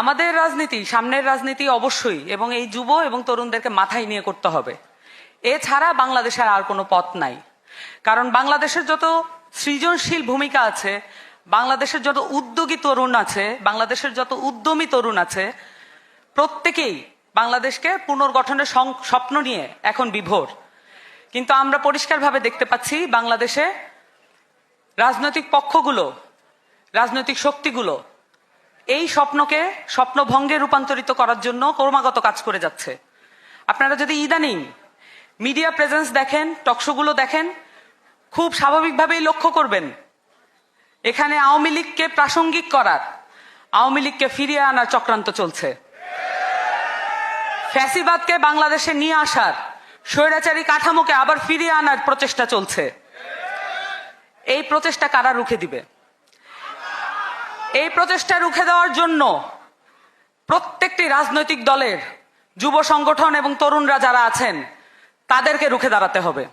আমাদের রাজনীতি, সামনের রাজনীতি অবশ্যই, এবং এই যুব এবং তরুণদেরকে মাথায় নিয়ে করতে হবে। এছাড়া বাংলাদেশের আর কোনো পথ নাই। কারণ বাংলাদেশের যত সৃজনশীল ভূমিকা আছে, বাংলাদেশের যত উদ্যোগী তরুণ আছে, বাংলাদেশের যত উদ্যমী তরুণ আছে, প্রত্যেকেই বাংলাদেশকে পুনর্গঠনের স্বপ্ন নিয়ে এখন বিভোর। কিন্তু আমরা পরিষ্কারভাবে দেখতে পাচ্ছি বাংলাদেশে রাজনৈতিক পক্ষগুলো, রাজনৈতিক শক্তিগুলো এই স্বপ্নকে স্বপ্নভঙ্গে রূপান্তরিত করার জন্য ক্রমাগত কাজ করে যাচ্ছে। আপনারা যদি ইদানিং মিডিয়া প্রেজেন্স দেখেন, টকশোগুলো দেখেন, খুব স্বাভাবিকভাবেই লক্ষ্য করবেন, এখানে আওয়ামী লীগকে প্রাসঙ্গিক করার, আওয়ামী লীগকে ফিরিয়ে আনার চক্রান্ত চলছে। ফ্যাসিবাদকে বাংলাদেশে নিয়ে আসার স্বৈরাচারী কাঠামোকে আবার ফিরিয়ে আনার প্রচেষ্টা চলছে। এই প্রচেষ্টা কারা রুখে দিবে? এই প্রচেষ্টা রুখে দেওয়ার জন্য প্রত্যেকটি রাজনৈতিক দলের, যুব সংগঠন এবং তরুণরা যারা আছেন, তাদেরকে রুখে দাঁড়াতে হবে।